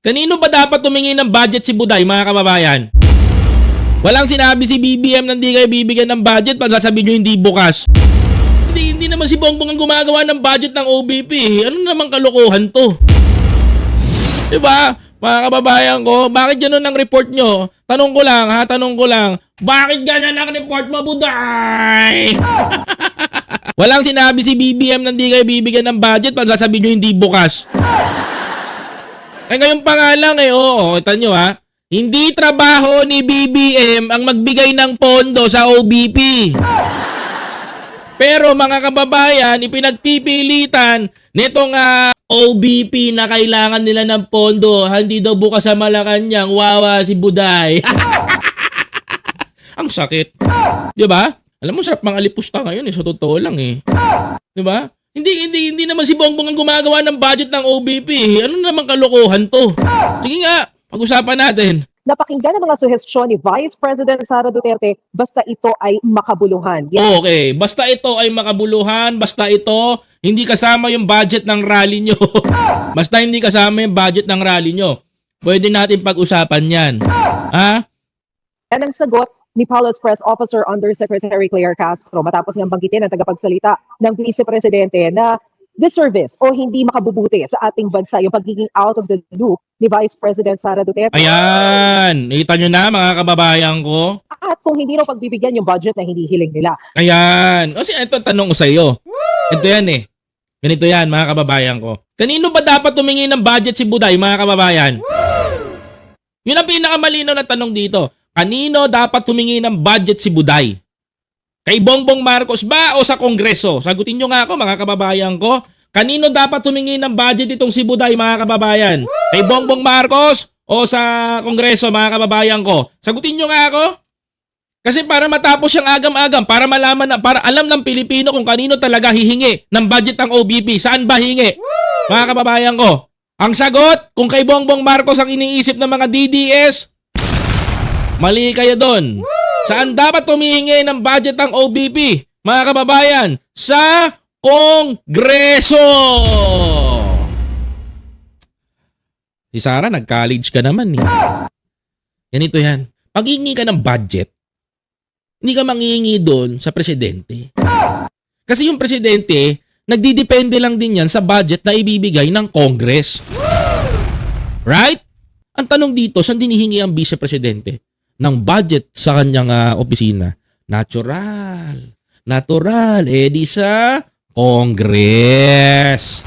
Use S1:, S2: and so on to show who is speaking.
S1: Kanino ba dapat tumingin ng budget si Buday, mga kababayan? Walang sinabi si BBM na hindi kayo bibigyan ng budget pag sasabihin nyo hindi bukas. Hindi, hindi naman si Bongbong ang gumagawa ng budget ng OBP. Ano naman kalokohan to? Diba? Mga kababayan ko, bakit ganun ang report nyo? Tanong ko lang, ha? Tanong ko lang. Bakit ganyan ang report mo, Buday? Walang sinabi si BBM na hindi kayo bibigyan ng budget pag sasabihin nyo hindi bukas. Eh ngayon pa nga lang eh, oo, kita nyo ha. Hindi trabaho ni BBM ang magbigay ng pondo sa OBP. Pero mga kababayan, ipinagpipilitan nitong ah, OBP na kailangan nila ng pondo. Hindi daw bukas sa Malacanang, wawa si Buday. ang sakit. 'Di ba? Alam mo, sarap mga alipusta ngayon eh. Sa totoo lang eh. 'Di ba? Hindi, hindi, hindi naman si Bongbong ang gumagawa ng budget ng OBP. Ano naman kalokohan to? Sige nga, pag-usapan natin.
S2: napakinggan ang mga suhestyon ni Vice President Sara Duterte basta ito ay makabuluhan. Yan
S1: Okay, basta ito ay makabuluhan, basta ito hindi kasama yung budget ng rally nyo. basta hindi kasama yung budget ng rally nyo. Pwede natin pag-usapan yan. Ha?
S2: Yan ang sagot ni Palos Press Officer Undersecretary Claire Castro matapos niyang banggitin ang tagapagsalita ng Vice Presidente na disservice o hindi makabubuti sa ating bansa yung pagiging out of the loop ni Vice President Sara Duterte.
S1: Ayan, nakita nyo na mga kababayan ko.
S2: At kung hindi raw pagbibigyan yung budget na hinihiling nila.
S1: Ayan. O sige, ito tanong ko sa iyo. Ito yan eh. Ganito yan mga kababayan ko. Kanino ba dapat tumingin ng budget si Buday mga kababayan? Yun ang pinakamalinaw na tanong dito. Kanino dapat tumingin ng budget si Buday? Kay Bongbong Marcos ba o sa Kongreso? Sagutin nyo nga ako mga kababayan ko. Kanino dapat tumingin ng budget itong si Buday mga kababayan? Kay Bongbong Marcos o sa Kongreso mga kababayan ko? Sagutin nyo nga ako. Kasi para matapos yung agam-agam, para malaman na, para alam ng Pilipino kung kanino talaga hihingi ng budget ng OBP, saan ba hingi? Mga kababayan ko, ang sagot, kung kay Bongbong Marcos ang iniisip ng mga DDS, mali kayo doon. Saan dapat tumihingi ng budget ng OBP? Mga kababayan, sa Kongreso! Si Sarah, nag-college ka naman eh. Ganito yan. Pag hihingi ka ng budget, hindi ka mangingi doon sa presidente. Kasi yung presidente, nagdidepende lang din yan sa budget na ibibigay ng Congress. Right? Ang tanong dito, saan dinihingi ang vice-presidente ng budget sa kanyang ah, opisina? Natural. Natural. Eh di sa Congress.